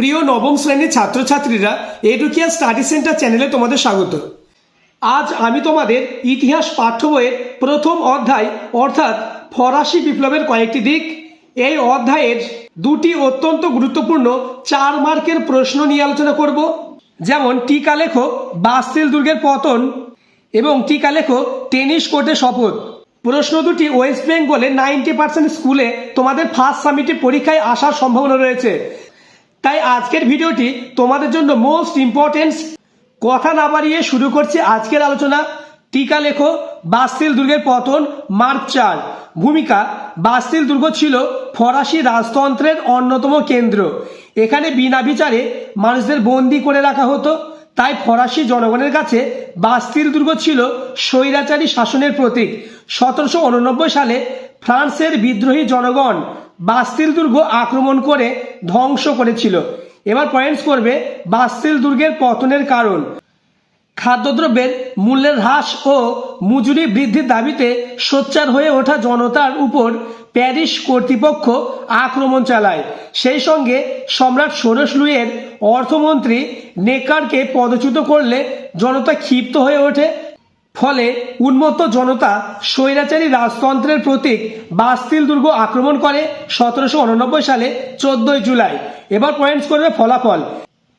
প্রিয় নবম শ্রেণির ছাত্রছাত্রীরা এডুকিয়া স্টাডি সেন্টার চ্যানেলে তোমাদের স্বাগত। আজ আমি তোমাদের ইতিহাস পাঠ্য বইয়ের প্রথম অধ্যায়, অর্থাৎ ফরাসি বিপ্লবের কয়েকটি দিক, এই অধ্যায়ের দুটি অত্যন্ত গুরুত্বপূর্ণ চার মার্কের প্রশ্ন নিয়ে আলোচনা করব। যেমন, টিকা লেখো, বাস্তিল দুর্গের পতন, এবং টিকা লেখো, টেনিস কোর্টে শপথ। প্রশ্ন দুটি ওয়েস্ট বেঙ্গলে নাইনটি পার্সেন্ট স্কুলে তোমাদের ফার্স্ট সামিটে পরীক্ষায় আসার সম্ভাবনা রয়েছে। তাই আজকের ভিডিওটি তোমাদের জন্য মোস্ট ইম্পর্টেন্ট কথা না বাড়িয়ে শুরু করছি আজকের আলোচনা। টিকা লেখো, বাস্তিল দুর্গের পতন মার্চ চার। ভূমিকা, বাস্তিল দুর্গ ছিল ফরাসি রাজতন্ত্রের অন্যতম কেন্দ্র। এখানে বিনা বিচারে মানুষদের বন্দি করে রাখা হতো। তাই ফরাসি জনগণের কাছে বাস্তিল দুর্গ ছিল স্বৈরাচারী শাসনের প্রতীক। সতেরোশো উননব্বই সালে ফ্রান্সের বিদ্রোহী জনগণ বাস্তিল দুর্গ আক্রমণ করে ধ্বংস করেছিল। এবার পয়েন্টস করবে বাস্তিল দুর্গের পতনের কারণ। খাদ্যদ্রব্যের মূল্যের হ্রাস ও মজুরি বৃদ্ধির দাবিতে সোচ্চার হয়ে ওঠা জনতার উপর প্যারিস কর্তৃপক্ষ আক্রমণ চালায়। সেই সঙ্গে সম্রাট ষোড়শ লুইয়ের অর্থমন্ত্রী নেকারকে পদচ্যুত করলে জনতা ক্ষিপ্ত হয়ে ওঠে ফলে উন্মত্ত জনতা স্বৈরাচারী রাজতন্ত্রের প্রতীক বাস্তিল দুর্গ আক্রমণ করে সতেরোশো উননব্বই সালে চোদ্দই জুলাই। এবার পয়েন্টস করবে ফলাফল।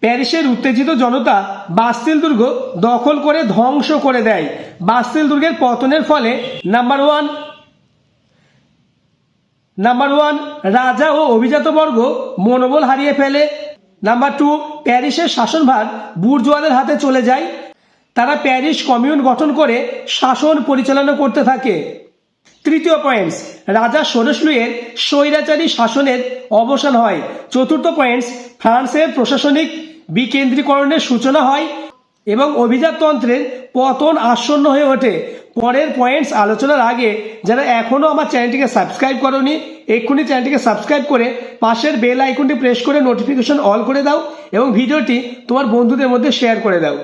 প্যারিসের উত্তেজিত জনতা বাস্তিল দুর্গ দখল করে ধ্বংস করে দেয়। বাস্তিল দুর্গের পতনের ফলে নাম্বার ওয়ান নাম্বার ওয়ান রাজা ও অভিজাতবর্গ মনোবল হারিয়ে ফেলে। নাম্বার টু, প্যারিসের শাসনভার বুর্জোয়াদের হাতে চলে যায়। তারা প্যারিস কমিউন গঠন করে শাসন পরিচালনা করতে থাকে। তৃতীয় পয়েন্টস, রাজা ষোড়শ লুইয়ের স্বৈরাচারী শাসনের অবসান হয়। চতুর্থ পয়েন্টস, ফ্রান্সের প্রশাসনিক বিকেন্দ্রীকরণের সূচনা হয় এবং অভিজাততন্ত্রের পতন আসন্ন হয়ে ওঠে। পরের পয়েন্টস আলোচনার আগে যারা এখনও আমার চ্যানেলটিকে সাবস্ক্রাইব করনি, এক্ষুনি চ্যানেলটিকে সাবস্ক্রাইব করে পাশের বেল আইকনটি প্রেস করে নোটিফিকেশন অল করে দাও এবং ভিডিওটি তোমার বন্ধুদের মধ্যে শেয়ার করে দাও।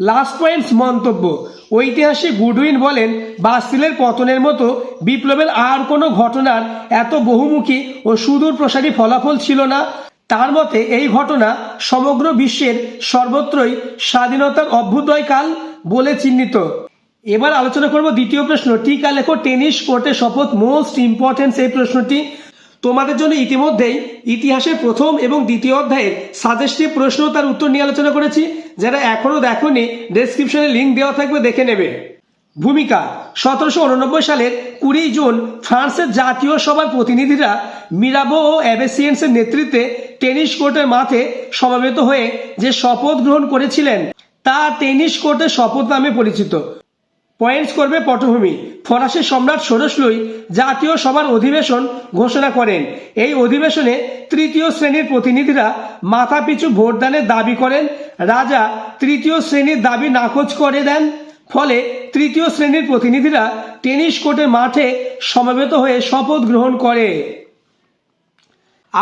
লাস্ট পয়েন্টস মন্তব্য। ঐতিহাসিক গুডউইন বলেন, বাস্তিলের পতনের মতো বিপ্লবের আর কোনো ঘটনার এত বহুমুখী ও সুদূর প্রসারী ফলাফল ছিল না। তার মতে, এই ঘটনা সমগ্র বিশ্বের সর্বত্রই স্বাধীনতার অভ্যুদয়কাল বলে চিহ্নিত। এবার আলোচনা করব দ্বিতীয় প্রশ্ন। টিকা লেখো টেনিস কোর্টে শপথ মোস্ট ইম্পর্টেন্ট এই প্রশ্নটি তোমাদের জন্য ইতিমধ্যেই ইতিহাসের প্রথম এবং দ্বিতীয় অধ্যায়ের সাজেস্টিভ প্রশ্ন তার উত্তর নিয়ে আলোচনা করেছি, যারা এখনও দেখোনি ডেসক্রিপশনে লিঙ্ক দেওয়া থাকবে, দেখে নেবে। ভূমিকা, সতেরোশো উননব্বই সালের কুড়ি জুন ফ্রান্সের জাতীয় সভার প্রতিনিধিরা মিরাবো ও অ্যাবেসিয়েন্সের নেতৃত্বে টেনিস কোর্টের মাঠে সমাবেত হয়ে যে শপথ গ্রহণ করেছিলেন, তা টেনিস কোর্টের শপথ নামে পরিচিত। পয়েন্টস করবে পটভূমি। ফরাসি সম্রাট ষোড়শলুই জাতীয় সভার অধিবেশন ঘোষণা করেন। এই অধিবেশনে তৃতীয় শ্রেণির প্রতিনিধিরা মাথাপিছু ভোটদানের দাবি করেন। রাজা তৃতীয় শ্রেণির দাবি নাকচ করে দেন। ফলে তৃতীয় শ্রেণির প্রতিনিধিরা টেনিস কোর্টের মাঠে সমবেত হয়ে শপথ গ্রহণ করে।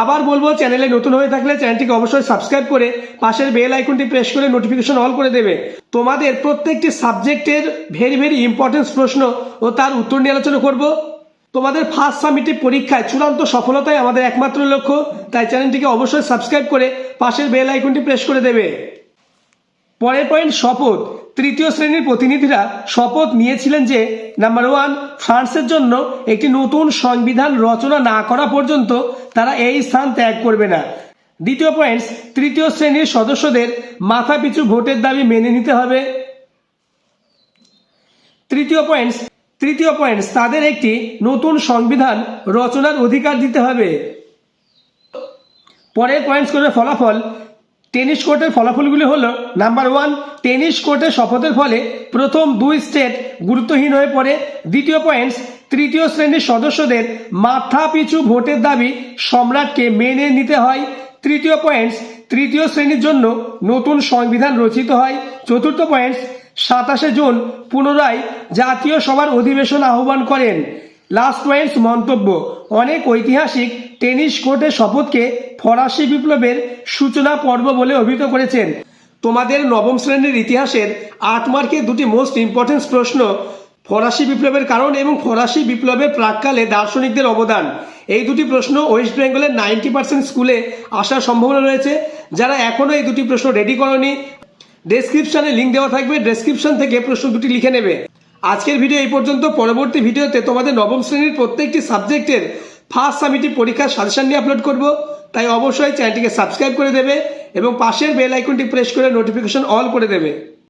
আবার বলব, চ্যানেলে নতুন হয়ে থাকলে চ্যানেলটিকে অবশ্যই সাবস্ক্রাইব করে পাশের বেল আইকনটি প্রেস করে নোটিফিকেশন অল করে দেবে। তোমাদের প্রত্যেকটি সাবজেক্টের ভেরি ভেরি ইম্পর্টেন্স প্রশ্ন ও তার উত্তর নিয়ে আলোচনা করব। তোমাদের ফার্স্ট সামিটের পরীক্ষায় চূড়ান্ত সফলতাই আমাদের একমাত্র লক্ষ্য, তাই চ্যানেলটিকে অবশ্যই সাবস্ক্রাইব করে পাশের বেল আইকনটি প্রেস করে দেবে। পরের পয়েন্ট শপথ। তৃতীয় শ্রেণির প্রতিনিধিরা শপথ নিয়েছিলেন যে নাম্বার ওয়ান ফ্রান্সের জন্য একটি নতুন সংবিধান রচনা না করা পর্যন্ত তারা এই স্থান ত্যাগ করবে না। দ্বিতীয় পয়েন্টস তৃতীয় শ্রেণির সদস্যদের মাথাপিছু ভোটের দাবি মেনে নিতে হবে। তৃতীয় পয়েন্টস তৃতীয় পয়েন্টস তাদের একটি নতুন সংবিধান রচনার অধিকার দিতে হবে। পরের পয়েন্টস করবে ফলাফল টেনিস কোর্টের ফলাফলগুলি হলো নাম্বার ওয়ান টেনিস কোর্টের শপথের ফলে প্রথম দুই স্টেট গুরুত্বহীন হয়ে পড়ে। দ্বিতীয় পয়েন্টস তৃতীয় শ্রেণির সদস্যদের মাথা পিছু ভোটের দাবি সম্রাটকে মেনে নিতে হয়। তৃতীয় পয়েন্টস তৃতীয় শ্রেণির জন্য নতুন সংবিধান রচিত হয়। চতুর্থ পয়েন্টস সাতাশে জুন পুনরায় জাতীয় সভার অধিবেশন আহ্বান করেন। লাস্ট পয়েন্টস মন্তব্য, অনেক ঐতিহাসিক টেনিস কোর্টের শপথকে ফরাসি বিপ্লবের সূচনা পর্ব বলে অভিহিত করেছেন। তোমাদের নবম শ্রেণির ইতিহাসের আট মার্কের দুটি মোস্ট ইম্পর্টেন্ট প্রশ্ন, ফরাসি বিপ্লবের কারণ এবং ফরাসি বিপ্লবের প্রাককালে দার্শনিকদের অবদান। এই দুটি প্রশ্ন ওয়েস্ট বেঙ্গলের নাইনটি পার্সেন্ট স্কুলে আসার সম্ভাবনা রয়েছে। যারা এখনও এই দুটি প্রশ্ন রেডি করনি ডেসক্রিপশানে লিঙ্ক দেওয়া থাকবে। ডেসক্রিপশন থেকে প্রশ্ন দুটি লিখে নেবে। আজকের ভিডিও এই পর্যন্ত। পরবর্তী ভিডিওতে তোমাদের নবম শ্রেণির প্রত্যেকটি সাবজেক্টের ফার্স্ট সামিটি পরীক্ষার সাজেশন নিয়ে আপলোড করব। তাই অবশ্যই চ্যানেলটিকে সাবস্ক্রাইব করে দেবে এবং পাশের বেল আইকনটি প্রেস করে নোটিফিকেশন অল করে দেবে।